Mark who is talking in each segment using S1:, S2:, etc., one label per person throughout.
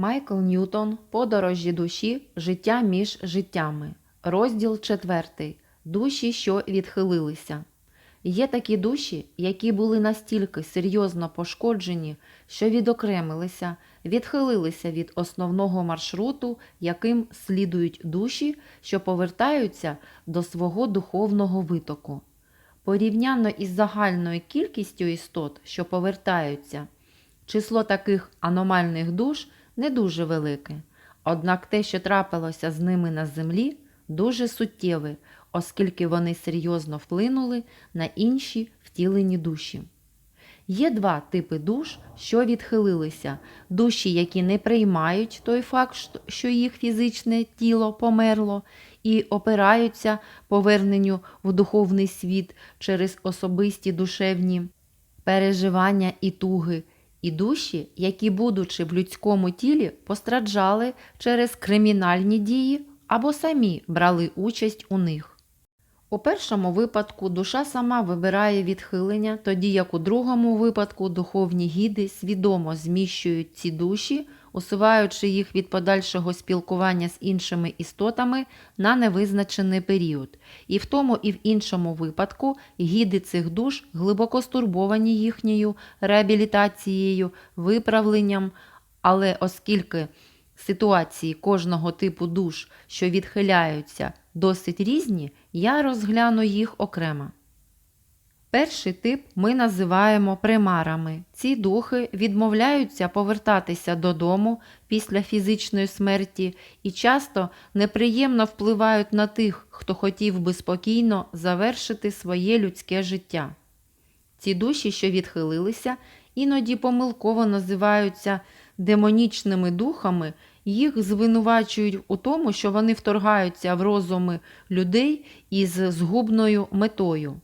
S1: Майкл Ньютон Подорожі душі Життя між життями. Розділ 4. Душі, що відхилилися. Є такі душі, які були настільки серйозно пошкоджені, що відокремилися, відхилилися від основного маршруту, яким слідують душі, що повертаються до свого духовного витоку. Порівняно із загальною кількістю істот, що повертаються, число таких аномальних душ не дуже велике. Однак те, що трапилося з ними на землі, дуже суттєве, оскільки вони серйозно вплинули на інші втілені душі. Є два типи душ, що відхилилися: душі, які не приймають той факт, що їх фізичне тіло померло, і опираються поверненню в духовний світ через особисті душевні переживання і туги, і душі, які, будучи в людському тілі, постраждали через кримінальні дії або самі брали участь у них. У першому випадку душа сама вибирає відхилення, тоді як у другому випадку духовні гіди свідомо зміщують ці душі, усуваючи їх від подальшого спілкування з іншими істотами на невизначений період. І в тому і в іншому випадку гіди цих душ глибоко стурбовані їхньою реабілітацією, виправленням, але оскільки ситуації кожного типу душ, що відхиляються, досить різні, я розгляну їх окремо. Перший тип ми називаємо примарами. Ці духи відмовляються повертатися додому після фізичної смерті і часто неприємно впливають на тих, хто хотів би спокійно завершити своє людське життя. Ці душі, що відхилилися, іноді помилково називаються демонічними духами, їх звинувачують у тому, що вони вторгаються в розуми людей із згубною метою.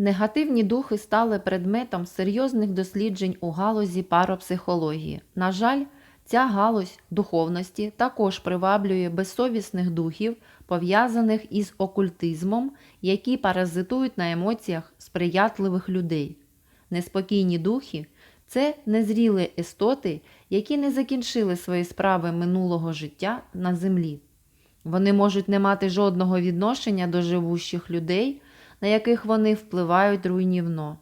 S1: Негативні духи стали предметом серйозних досліджень у галузі парапсихології. На жаль, ця галузь духовності також приваблює безсовісних духів, пов'язаних із окультизмом, які паразитують на емоціях сприятливих людей. Неспокійні духи це незрілі істоти, які не закінчили свої справи минулого життя на землі. Вони можуть не мати жодного відношення до живущих людей, на яких вони впливають руйнівно.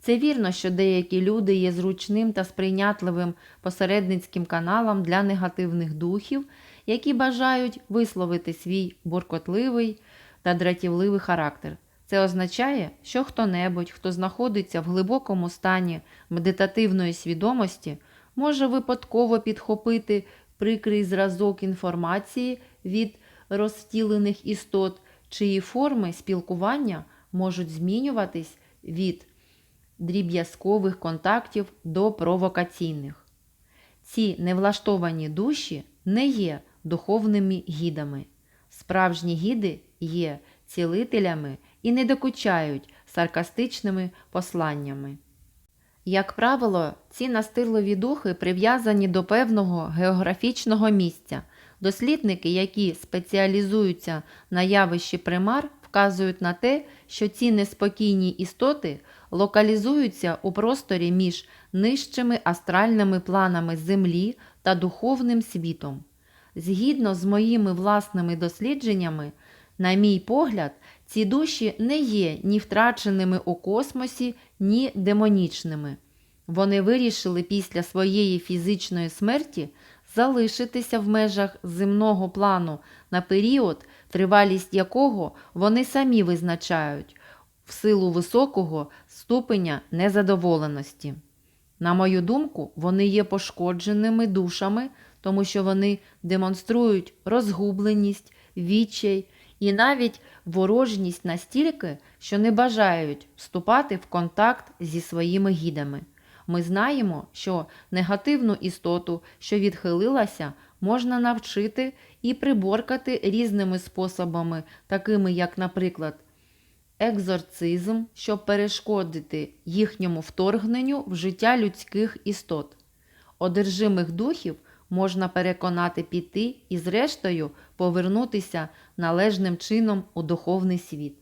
S1: Це вірно, що деякі люди є зручним та сприйнятливим посередницьким каналом для негативних духів, які бажають висловити свій буркотливий та дратівливий характер. Це означає, що хто-небудь, хто знаходиться в глибокому стані медитативної свідомості, може випадково підхопити прикрий зразок інформації від розтілених істот, чиї форми спілкування можуть змінюватись від дріб'язкових контактів до провокаційних. Ці невлаштовані душі не є духовними гідами. Справжні гіди є цілителями і не докучають саркастичними посланнями. Як правило, ці настирливі духи прив'язані до певного географічного місця. Дослідники, які спеціалізуються на явищі примар, вказують на те, що ці неспокійні істоти локалізуються у просторі між нижчими астральними планами Землі та духовним світом. Згідно з моїми власними дослідженнями, на мій погляд, ці душі не є ні втраченими у космосі, ні демонічними. Вони вирішили після своєї фізичної смерті залишитися в межах земного плану на період, тривалість якого вони самі визначають в силу високого ступеня незадоволеності. На мою думку, вони є пошкодженими душами, тому що вони демонструють розгубленість, відчай і навіть ворожність настільки, що не бажають вступати в контакт зі своїми гідами. Ми знаємо, що негативну істоту, що відхилилася, можна навчити і приборкати різними способами, такими як, наприклад, екзорцизм, щоб перешкодити їхньому вторгненню в життя людських істот. Одержимих духів можна переконати піти і, зрештою, повернутися належним чином у духовний світ.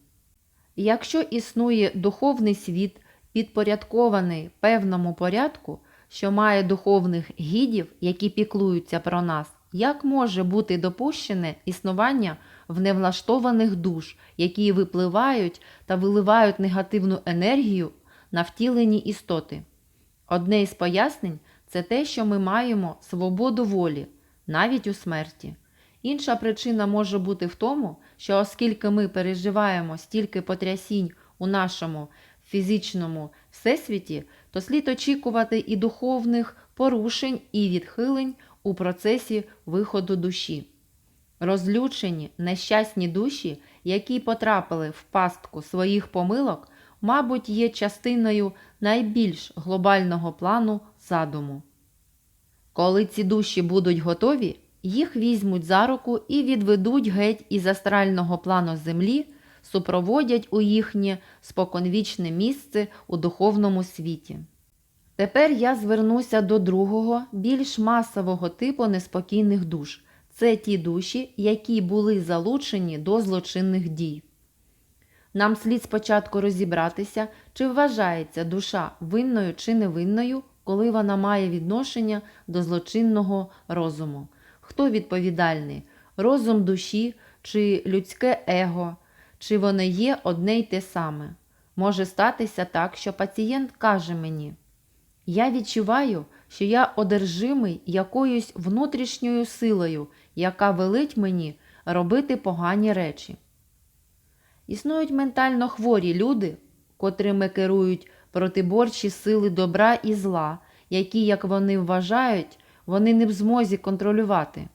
S1: Якщо існує духовний світ, підпорядкований певному порядку, що має духовних гідів, які піклуються про нас, як може бути допущене існування в невлаштованих душ, які випливають та виливають негативну енергію на втілені істоти? Одне із пояснень це те, що ми маємо свободу волі, навіть у смерті. Інша причина може бути в тому, що оскільки ми переживаємо стільки потрясінь у нашому фізичному всесвіті, то слід очікувати і духовних порушень і відхилень у процесі виходу душі. Розлючені, нещасні душі, які потрапили в пастку своїх помилок, мабуть, є частиною найбільш глобального плану задуму. Коли ці душі будуть готові, їх візьмуть за руку і відведуть геть із астрального плану землі, супроводять у їхнє споконвічне місце у духовному світі. Тепер я звернуся до другого, більш масового типу неспокійних душ. Це ті душі, які були залучені до злочинних дій. Нам слід спочатку розібратися, чи вважається душа винною чи невинною, коли вона має відношення до злочинного розуму. Хто відповідальний? Розум душі чи людське его, чи воно є одне й те саме? Може статися так, що пацієнт каже мені: Я відчуваю, що я одержимий якоюсь внутрішньою силою, яка велить мені робити погані речі. Існують ментально хворі люди, котрими керують протиборчі сили добра і зла, які, як вони вважають, вони не в змозі контролювати.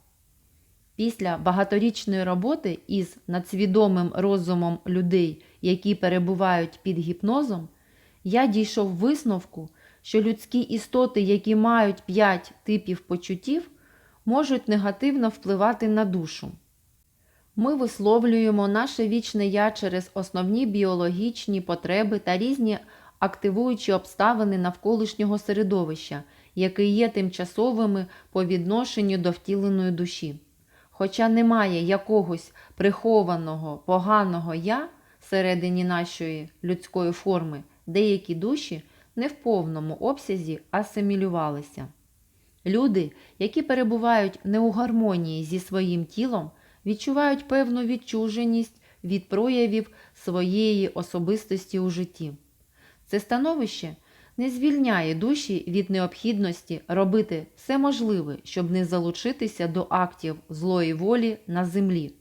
S1: Після багаторічної роботи із надсвідомим розумом людей, які перебувають під гіпнозом, я дійшов висновку, що людські істоти, які мають п'ять типів почуттів, можуть негативно впливати на душу. Ми висловлюємо наше вічне я через основні біологічні потреби та різні активуючі обставини навколишнього середовища, які є тимчасовими по відношенню до втіленої душі. Хоча немає якогось прихованого поганого я всередині нашої людської форми, деякі душі не в повному обсязі асимілювалися. Люди, які перебувають не у гармонії зі своїм тілом, відчувають певну відчуженість від проявів своєї особистості у житті. Це становище не звільняє душі від необхідності робити все можливе, щоб не залучитися до актів злої волі на землі.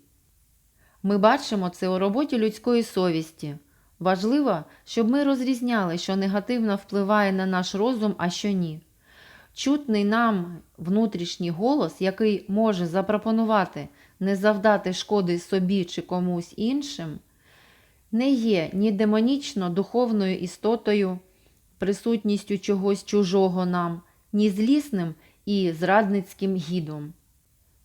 S1: Ми бачимо це у роботі людської совісті. Важливо, щоб ми розрізняли, що негативно впливає на наш розум, а що ні. Чутний нам внутрішній голос, який може запропонувати не завдати шкоди собі чи комусь іншим, не є ні демонічно духовною істотою, присутністю чогось чужого нам, ні злісним і зрадницьким гідом.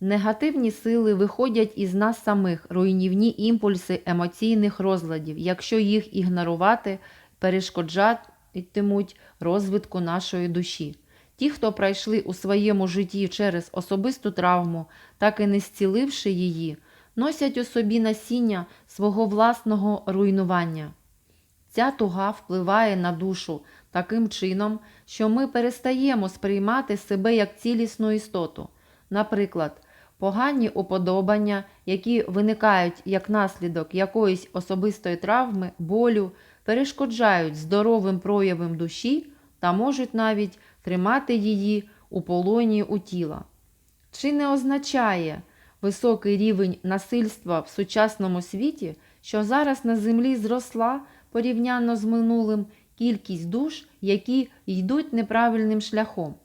S1: Негативні сили виходять із нас самих, руйнівні імпульси емоційних розладів, якщо їх ігнорувати, перешкоджатимуть розвитку нашої душі. Ті, хто пройшли у своєму житті через особисту травму, так і не зціливши її, носять у собі насіння свого власного руйнування. Ця туга впливає на душу таким чином, що ми перестаємо сприймати себе як цілісну істоту. Наприклад, погані уподобання, які виникають як наслідок якоїсь особистої травми, болю, перешкоджають здоровим проявам душі та можуть навіть тримати її у полоні у тіла. Чи не означає високий рівень насильства в сучасному світі, що зараз на землі зросла порівняно з минулим кількість душ, які йдуть неправильним шляхом?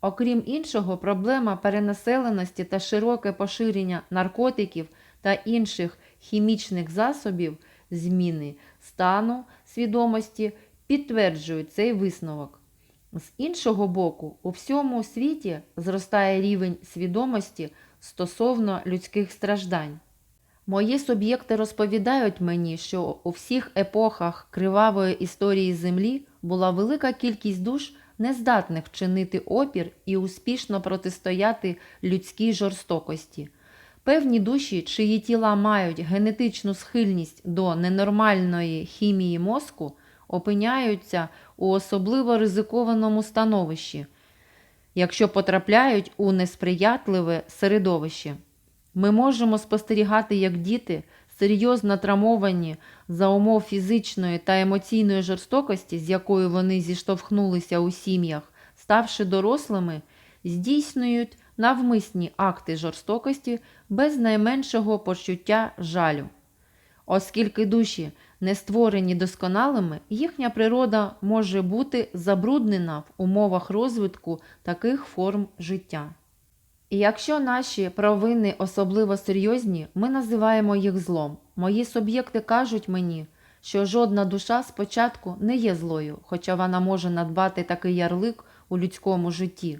S1: Окрім іншого, проблема перенаселеності та широке поширення наркотиків та інших хімічних засобів зміни стану свідомості підтверджують цей висновок. З іншого боку, у всьому світі зростає рівень свідомості стосовно людських страждань. Мої суб'єкти розповідають мені, що у всіх епохах кривавої історії Землі була велика кількість душ, нездатних вчинити опір і успішно протистояти людській жорстокості. Певні душі, чиї тіла мають генетичну схильність до ненормальної хімії мозку, опиняються у особливо ризикованому становищі, якщо потрапляють у несприятливе середовище. Ми можемо спостерігати, як діти, серйозно травмовані за умов фізичної та емоційної жорстокості, з якою вони зіштовхнулися у сім'ях, ставши дорослими, здійснюють навмисні акти жорстокості без найменшого почуття жалю. Оскільки душі не створені досконалими, їхня природа може бути забруднена в умовах розвитку таких форм життя. І якщо наші провини особливо серйозні, ми називаємо їх злом. Мої суб'єкти кажуть мені, що жодна душа спочатку не є злою, хоча вона може надбати такий ярлик у людському житті.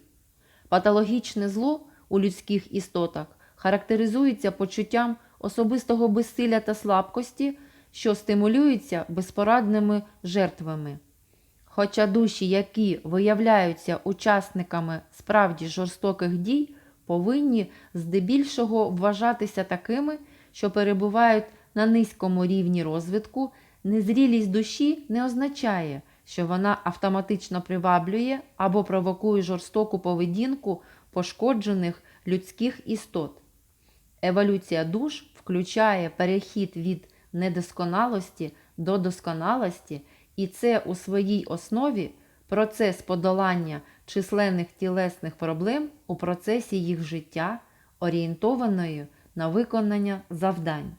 S1: Патологічне зло у людських істотах характеризується почуттям особистого безсилля та слабкості, що стимулюються безпорадними жертвами. Хоча душі, які виявляються учасниками справді жорстоких дій, повинні здебільшого вважатися такими, що перебувають на низькому рівні розвитку, незрілість душі не означає, що вона автоматично приваблює або провокує жорстоку поведінку пошкоджених людських істот. Еволюція душ включає перехід від недосконалості до досконалості, і це у своїй основі процес подолання численних тілесних проблем у процесі їх життя, орієнтованої на виконання завдань.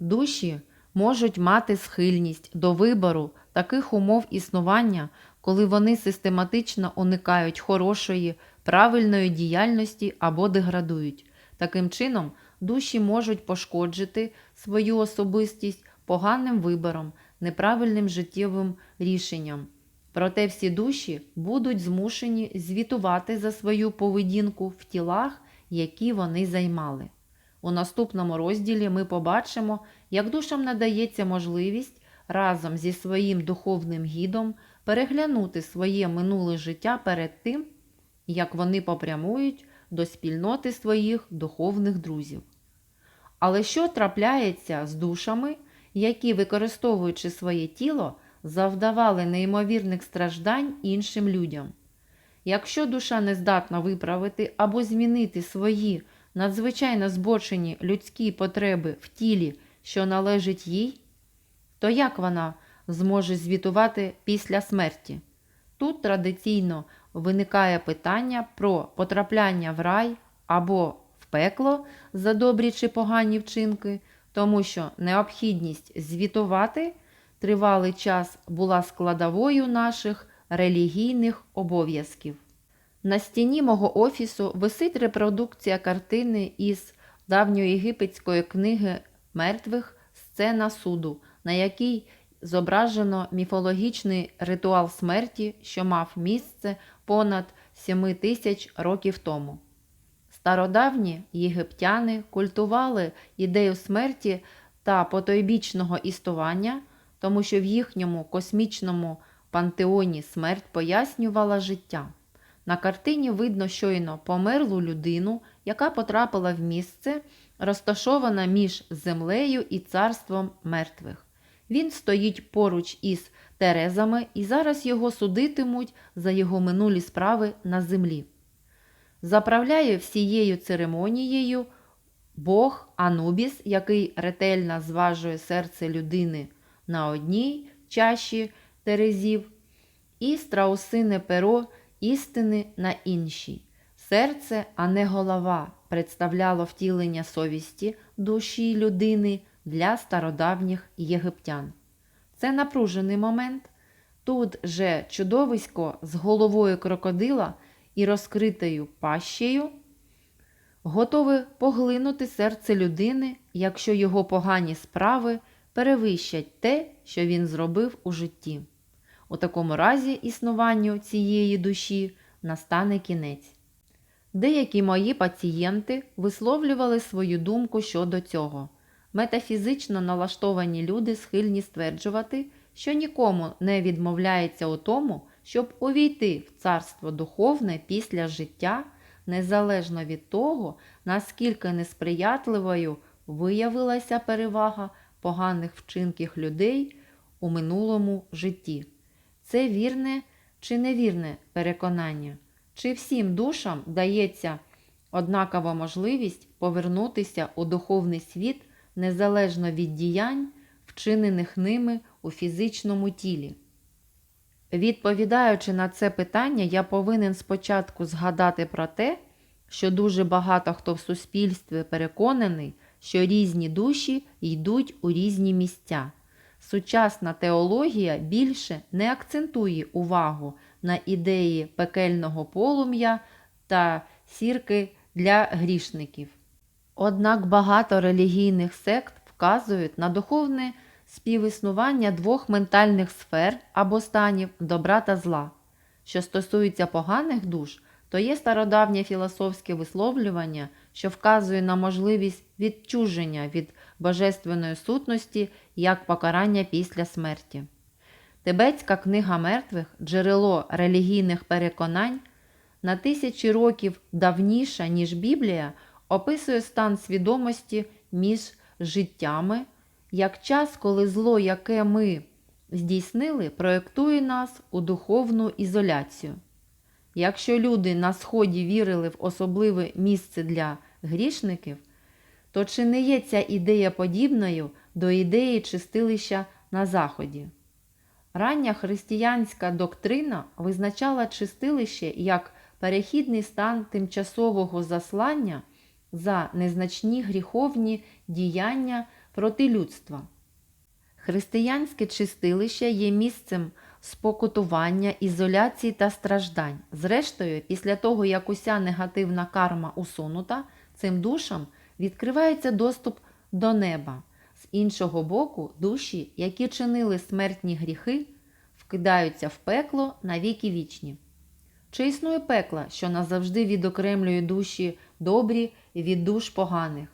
S1: Душі можуть мати схильність до вибору таких умов існування, коли вони систематично уникають хорошої, правильної діяльності або деградують. Таким чином, душі можуть пошкоджити свою особистість поганим вибором, неправильним життєвим рішенням. Проте всі душі будуть змушені звітувати за свою поведінку в тілах, які вони займали. У наступному розділі ми побачимо, як душам надається можливість разом зі своїм духовним гідом переглянути своє минуле життя перед тим, як вони попрямують до спільноти своїх духовних друзів. Але що трапляється з душами, які, використовуючи своє тіло, завдавали неймовірних страждань іншим людям? Якщо душа не здатна виправити або змінити свої надзвичайно збочені людські потреби в тілі, що належить їй, то як вона зможе звітувати після смерті? Тут традиційно виникає питання про потрапляння в рай або в пекло за добрі чи погані вчинки, тому що необхідність звітувати тривалий час була складовою наших релігійних обов'язків. На стіні мого офісу висить репродукція картини із давньоєгипетської книги мертвих Сцена суду, на якій зображено міфологічний ритуал смерті, що мав місце понад 7 тисяч років тому. Стародавні єгиптяни культували ідею смерті та потойбічного істування, тому що в їхньому космічному пантеоні смерть пояснювала життя. На картині видно щойно померлу людину, яка потрапила в місце, розташоване між землею і царством мертвих. Він стоїть поруч із Терезами і зараз його судитимуть за його минулі справи на землі. Заправляє всією церемонією Бог Анубіс, який ретельно зважує серце людини на одній чаші Терезів, і страусине перо істини на іншій. Серце, а не голова, представляло втілення совісті душі людини для стародавніх єгиптян. Це напружений момент. Тут же чудовисько з головою крокодила і розкритою пащею готове поглинути серце людини, якщо його погані справи перевищать те, що він зробив у житті. У такому разі існуванню цієї душі настане кінець. Деякі мої пацієнти висловлювали свою думку щодо цього. Метафізично налаштовані люди схильні стверджувати, що нікому не відмовляється у тому, щоб увійти в царство духовне після життя, незалежно від того, наскільки несприятливою виявилася перевага поганих вчинків людей у минулому житті. Це вірне чи невірне переконання. Чи всім душам дається однакова можливість повернутися у духовний світ незалежно від діянь, вчинених ними у фізичному тілі? Відповідаючи на це питання, я повинен спочатку згадати про те, що дуже багато хто в суспільстві переконаний, що різні душі йдуть у різні місця. Сучасна теологія більше не акцентує увагу на ідеї пекельного полум'я та сірки для грішників. Однак багато релігійних сект вказують на духовне співіснування двох ментальних сфер або станів добра та зла. Що стосується поганих душ, то є стародавнє філософське висловлювання, що вказує на можливість відчуження від божественної сутності як покарання після смерті. Тибетська книга мертвих, джерело релігійних переконань, на тисячі років давніша, ніж Біблія, описує стан свідомості між життями, як час, коли зло, яке ми здійснили, проєктує нас у духовну ізоляцію. Якщо люди на Сході вірили в особливе місце для грішників, то чи не є ця ідея подібною до ідеї чистилища на Заході? Рання християнська доктрина визначала чистилище як перехідний стан тимчасового заслання за незначні гріховні діяння проти людства. Християнське чистилище є місцем спокутування, ізоляції та страждань. Зрештою, після того, як уся негативна карма усунута, цим душам відкривається доступ до неба. З іншого боку, душі, які чинили смертні гріхи, вкидаються в пекло на віки вічні. Чи існує пекла, що назавжди відокремлює душі добрі від душ поганих?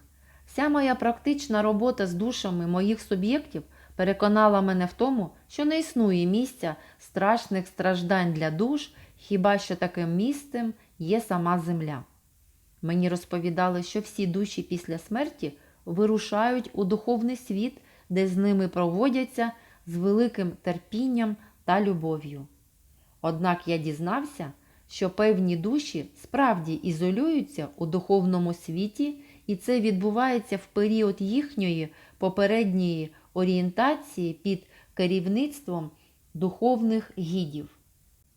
S1: Вся моя практична робота з душами моїх суб'єктів переконала мене в тому, що не існує місця страшних страждань для душ, хіба що таким місцем є сама земля. Мені розповідали, що всі душі після смерті вирушають у духовний світ, де з ними проводяться з великим терпінням та любов'ю. Однак я дізнався, що певні душі справді ізолюються у духовному світі, і це відбувається в період їхньої попередньої орієнтації під керівництвом духовних гідів.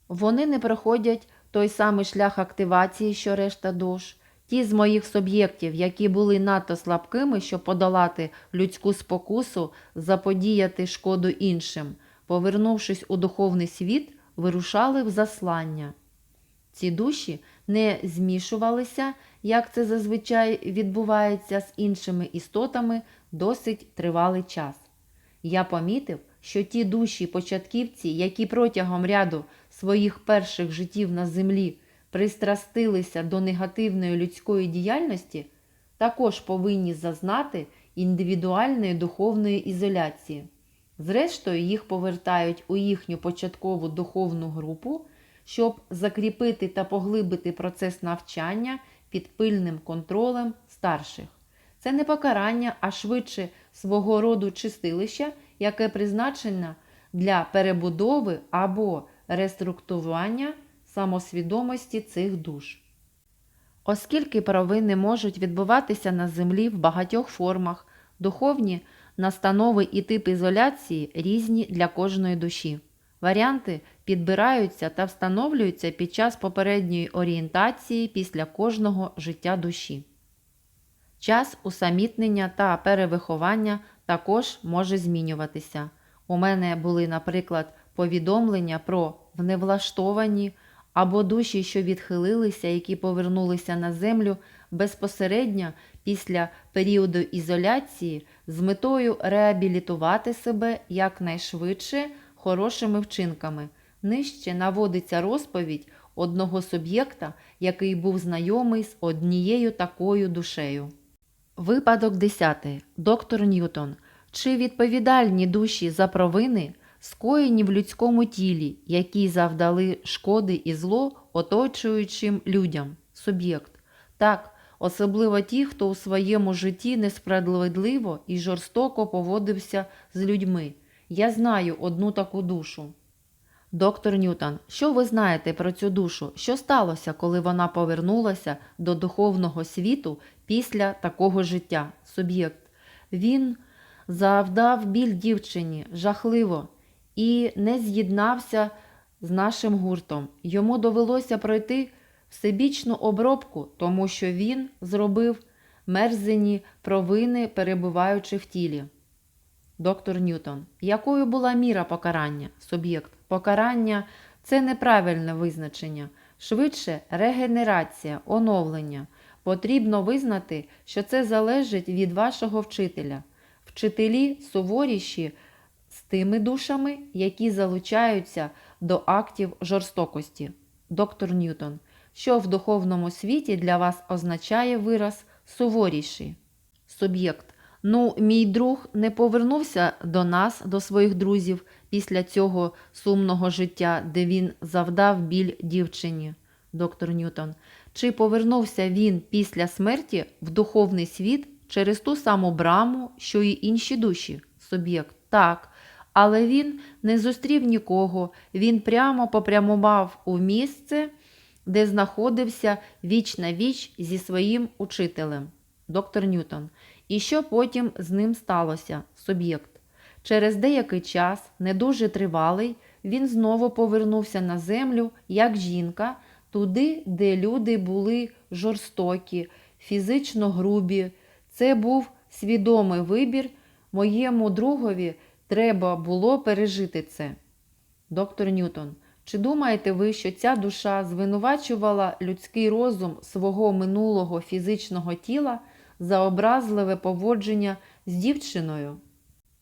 S1: Вони не проходять той самий шлях активації, що решта душ. Ті з моїх суб'єктів, які були надто слабкими, щоб подолати людську спокусу, заподіяти шкоду іншим, повернувшись у духовний світ, вирушали в заслання. Ці душі не змішувалися, як це зазвичай відбувається з іншими істотами досить тривалий час. Я помітив, що ті душі початківці, які протягом ряду своїх перших життів на землі пристрастилися до негативної людської діяльності, також повинні зазнати індивідуальної духовної ізоляції. Зрештою, їх повертають у їхню початкову духовну групу, щоб закріпити та поглибити процес навчання під пильним контролем старших. Це не покарання, а швидше свого роду чистилище, яке призначено для перебудови або реструктурування самосвідомості цих душ. Оскільки провини можуть відбуватися на землі в багатьох формах, духовні настанови і тип ізоляції різні для кожної душі. Варіанти підбираються та встановлюються під час попередньої орієнтації після кожного життя душі. Час усамітнення та перевиховання також може змінюватися. У мене були, наприклад, повідомлення про вневлаштовані або душі, що відхилилися, які повернулися на землю безпосередньо після періоду ізоляції з метою реабілітувати себе якнайшвидше хорошими вчинками. Нижче наводиться розповідь одного суб'єкта, який був знайомий з однією такою душею. Випадок 10. Доктор Ньютон. Чи відповідальні душі за провини, скоєні в людському тілі, які завдали шкоди і зло оточуючим людям? Суб'єкт. Так, особливо ті, хто у своєму житті несправедливо і жорстоко поводився з людьми. Я знаю одну таку душу. Доктор Ньютон, що ви знаєте про цю душу? Що сталося, коли вона повернулася до духовного світу після такого життя? Суб'єкт. Він завдав біль дівчині жахливо і не з'єднався з нашим гуртом. Йому довелося пройти всебічну обробку, тому що він зробив мерзені провини, перебуваючи в тілі. Доктор Ньютон. Якою була міра покарання? Суб'єкт. Покарання це неправильне визначення. Швидше регенерація, оновлення. Потрібно визнати, що це залежить від вашого вчителя. Вчителі суворіші з тими душами, які залучаються до актів жорстокості. Доктор Ньютон. Що в духовному світі для вас означає вираз суворіший? Суб'єкт. Ну, мій друг не повернувся до нас, до своїх друзів, після цього сумного життя, де він завдав біль дівчині. Доктор Ньютон. Чи повернувся він після смерті в духовний світ через ту саму браму, що й інші душі? Суб'єкт. Так. Але він не зустрів нікого, він прямо попрямував у місце, де знаходився віч на віч зі своїм учителем. Доктор Ньютон. І що потім з ним сталося? Суб'єкт. Через деякий час, не дуже тривалий, він знову повернувся на землю як жінка, туди, де люди були жорстокі, фізично грубі. Це був свідомий вибір. Моєму другові треба було пережити це. Доктор Ньютон. Чи думаєте ви, що ця душа звинувачувала людський розум свого минулого фізичного тіла за образливе поводження з дівчиною?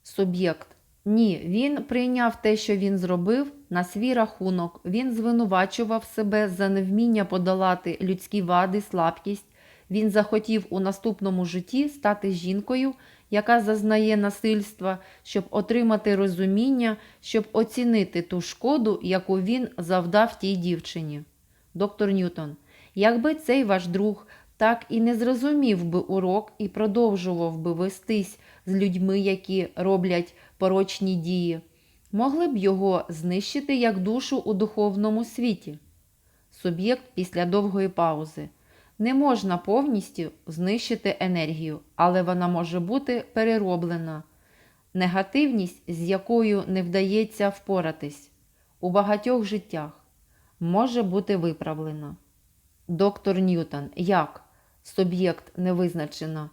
S1: Суб'єкт. Ні, він прийняв те, що він зробив, на свій рахунок. Він звинувачував себе за невміння подолати людські вади, слабкість. Він захотів у наступному житті стати жінкою, яка зазнає насильства, щоб отримати розуміння, щоб оцінити ту шкоду, яку він завдав тій дівчині. Доктор Ньютон, якби цей ваш друг так і не зрозумів би урок і продовжував би вестись з людьми, які роблять порочні дії, могли б його знищити як душу у духовному світі. Суб'єкт після довгої паузи. Не можна повністю знищити енергію, але вона може бути перероблена. Негативність, з якою не вдається впоратись у багатьох життях, може бути виправлена. Доктор Ньютон. Як? Суб'єкт не визначено.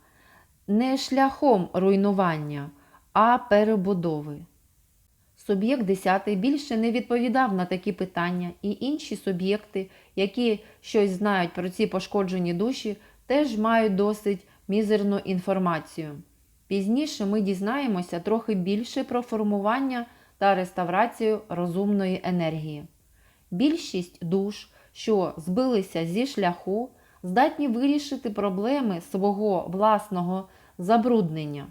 S1: Не шляхом руйнування, а перебудови. Суб'єкт 10 більше не відповідав на такі питання, і інші суб'єкти, які щось знають про ці пошкоджені душі, теж мають досить мізерну інформацію. Пізніше ми дізнаємося трохи більше про формування та реставрацію розумної енергії. Більшість душ, що збилися зі шляху, здатні вирішити проблеми свого власного забруднення.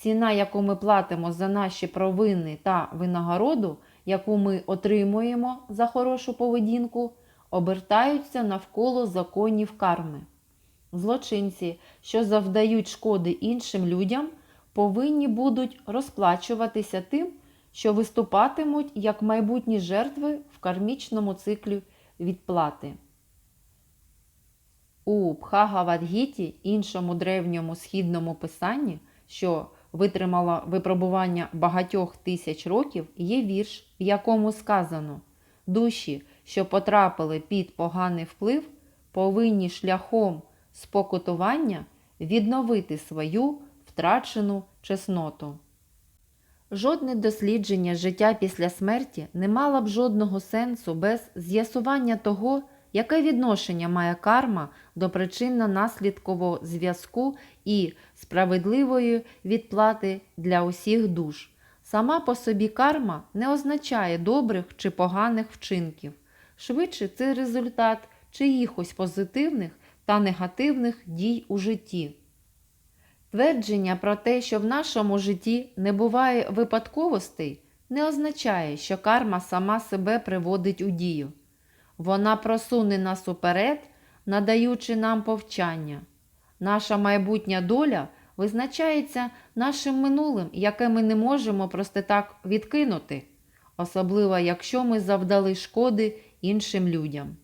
S1: Ціна, яку ми платимо за наші провини та винагороду, яку ми отримуємо за хорошу поведінку, обертаються навколо законів карми. Злочинці, що завдають шкоди іншим людям, повинні будуть розплачуватися тим, що виступатимуть як майбутні жертви в кармічному циклі відплати. У Бхагавадгіті, іншому древньому східному писанні, що витримала випробування багатьох тисяч років, є вірш, в якому сказано душі, що потрапили під поганий вплив, повинні шляхом спокутування відновити свою втрачену чесноту. Жодне дослідження життя після смерті не мало б жодного сенсу без з'ясування того, яке відношення має карма до причинно-наслідкового зв'язку і справедливої відплати для усіх душ. Сама по собі карма не означає добрих чи поганих вчинків. Швидше це результат чиїхось позитивних та негативних дій у житті. Твердження про те, що в нашому житті не буває випадковостей, не означає, що карма сама себе приводить у дію. Вона просуне нас уперед, надаючи нам повчання. Наша майбутня доля визначається нашим минулим, яке ми не можемо просто так відкинути. особливо якщо ми завдали шкоди іншим людям.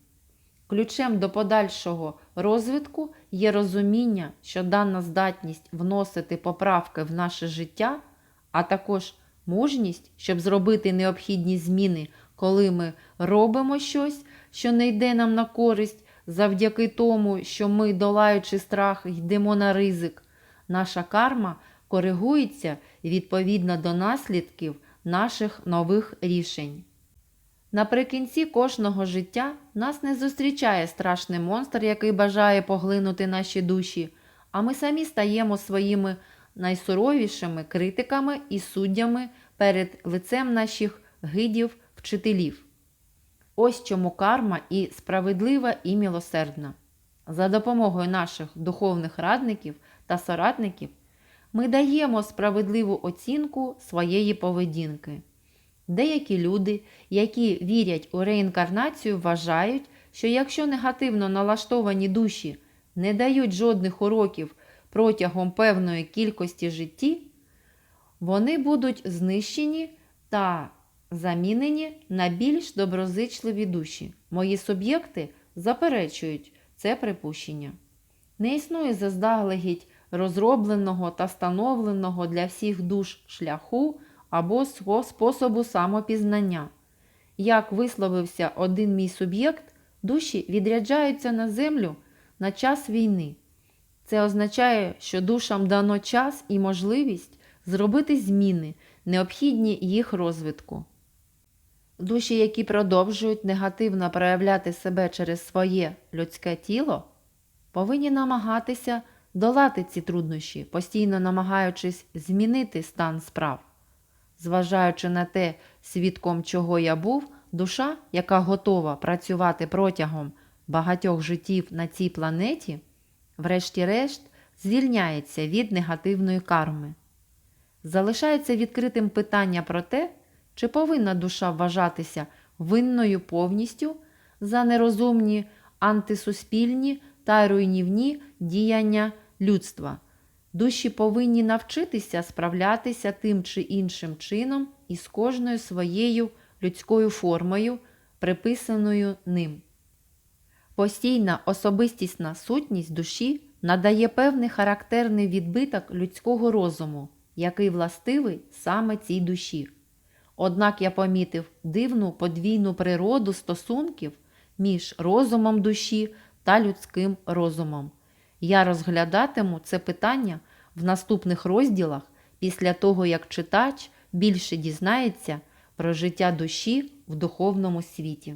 S1: Ключем до подальшого розвитку є розуміння, що дана здатність вносити поправки в наше життя, а також мужність, щоб зробити необхідні зміни, коли ми робимо щось, що не йде нам на користь, завдяки тому, що ми, долаючи страх, йдемо на ризик. Наша карма коригується відповідно до наслідків наших нових рішень. Наприкінці кожного життя нас не зустрічає страшний монстр, який бажає поглинути наші душі, а ми самі стаємо своїми найсуровішими критиками і суддями перед лицем наших гидів, вчителів. Ось чому карма і справедлива, і милосердна. За допомогою наших духовних радників та соратників ми даємо справедливу оцінку своєї поведінки. Деякі люди, які вірять у реінкарнацію, вважають, що якщо негативно налаштовані душі не дають жодних уроків протягом певної кількості житті, вони будуть знищені та замінені на більш доброзичливі душі. Мої суб'єкти заперечують це припущення. Не існує заздалегідь розробленого та встановленого для всіх душ шляху або способу самопізнання. Як висловився один мій суб'єкт, душі відряджаються на землю на час війни. Це означає, що душам дано час і можливість зробити зміни, необхідні їх розвитку. Душі, які продовжують негативно проявляти себе через своє людське тіло, повинні намагатися долати ці труднощі, постійно намагаючись змінити стан справ. Зважаючи на те, свідком чого я був, душа, яка готова працювати протягом багатьох життів на цій планеті, врешті-решт звільняється від негативної карми. Залишається відкритим питання про те, чи повинна душа вважатися винною повністю за нерозумні, антисуспільні та руйнівні діяння людства. Душі повинні навчитися справлятися тим чи іншим чином із кожною своєю людською формою, приписаною ним. Постійна особистісна сутність душі надає певний характерний відбиток людського розуму, який властивий саме цій душі. Однак я помітив дивну подвійну природу стосунків між розумом душі та людським розумом. Я розглядатиму це питання в наступних розділах після того, як читач більше дізнається про життя душі в духовному світі.